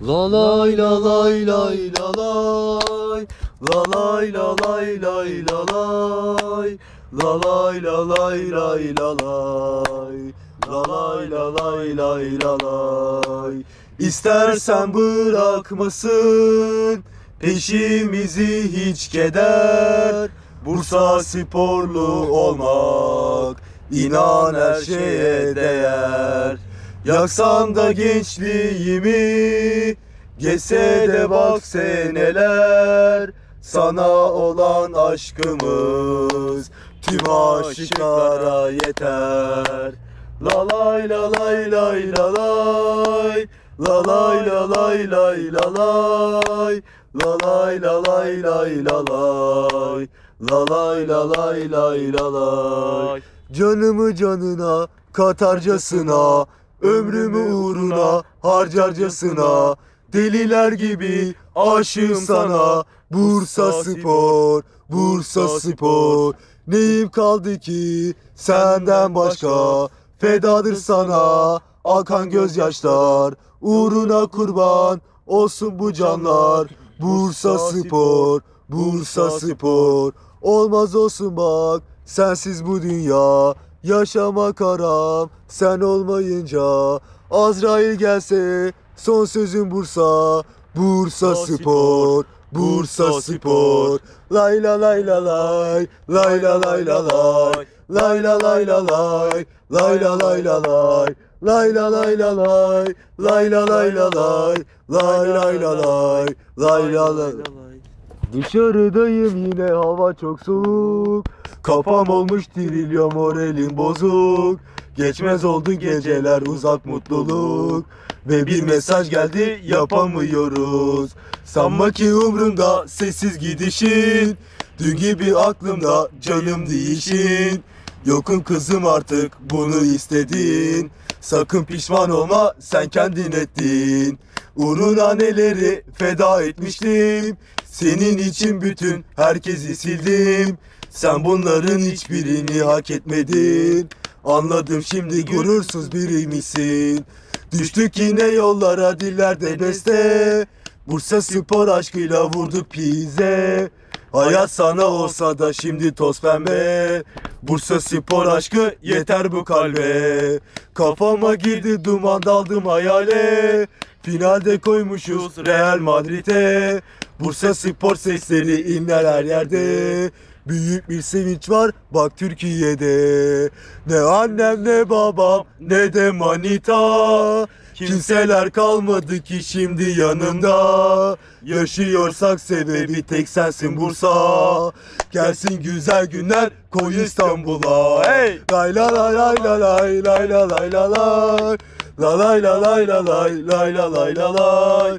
La lay la lay lay la lay. La lay la lay lay la lay. La lay la lay lay la lay. La lay la lay lay la lay. İstersen bırakmasın Peşimizi hiç keder. Bursa sporlu olmak inan her şeye değer Yaksan da gençliğimi Geçse de bak seneler Sana olan aşkımız Tüm aşıklara yeter. La lay la lay lay la lay. La lay la lay lay la lay. La lay la lay lay la lay. La lay la lay lay. La lay. Canımı canına katarcasına Ömrümü uğruna harcarcasına Deliler gibi aşığım sana. Bursa Spor, Bursa Spor. Neyim kaldı ki senden başka? Fedadır sana akan gözyaşlar. Uğruna kurban olsun bu canlar. Bursa Spor, Bursa Spor. Olmaz olsun bak sensiz bu dünya Yaşamak haram sen olmayınca Azrail gelse son sözüm Bursa Bursa Spor Bursa Spor Lay la lay la lay Lay la lay la lay Lay la lay la lay Lay la lay la lay Lay la lay la lay Lay la lay la lay Lay lay la lay Lay la lay Dışarıdayım yine hava çok soğuk. Kafam olmuş trilyon moralim bozuk. Geçmez oldu geceler uzak mutluluk. Ve bir mesaj geldi yapamıyoruz. Sanma ki umrumda sessiz gidişin. Dün gibi aklımda canım değişin. Yokum kızım artık bunu istedin. Sakın pişman olma sen kendin ettin. Uğruna neleri feda etmiştim Senin için bütün herkesi sildim. Sen bunların hiçbirini hak etmedin. Anladım şimdi gurursuz biriymişsin Düştük yine yollara dillerde beste. Bursa spor aşkıyla vurdu pize. Hayat sana olsa da şimdi toz pembe. Bursa spor aşkı yeter bu kalbe. Kafama girdi duman daldım hayale. Finalde koymuşuz Real Madrid'e Bursa spor sesleri inler her yerde Büyük bir sevinç var bak Türkiye'de Ne annem ne babam ne de manita Kimseler kalmadı ki şimdi yanımda Yaşıyorsak sebebi tek sensin Bursa Gelsin güzel günler koy İstanbul'a Hey! Lay la lay lay la lay lay la lay la lay La lay la lay la lay lay la lay la lay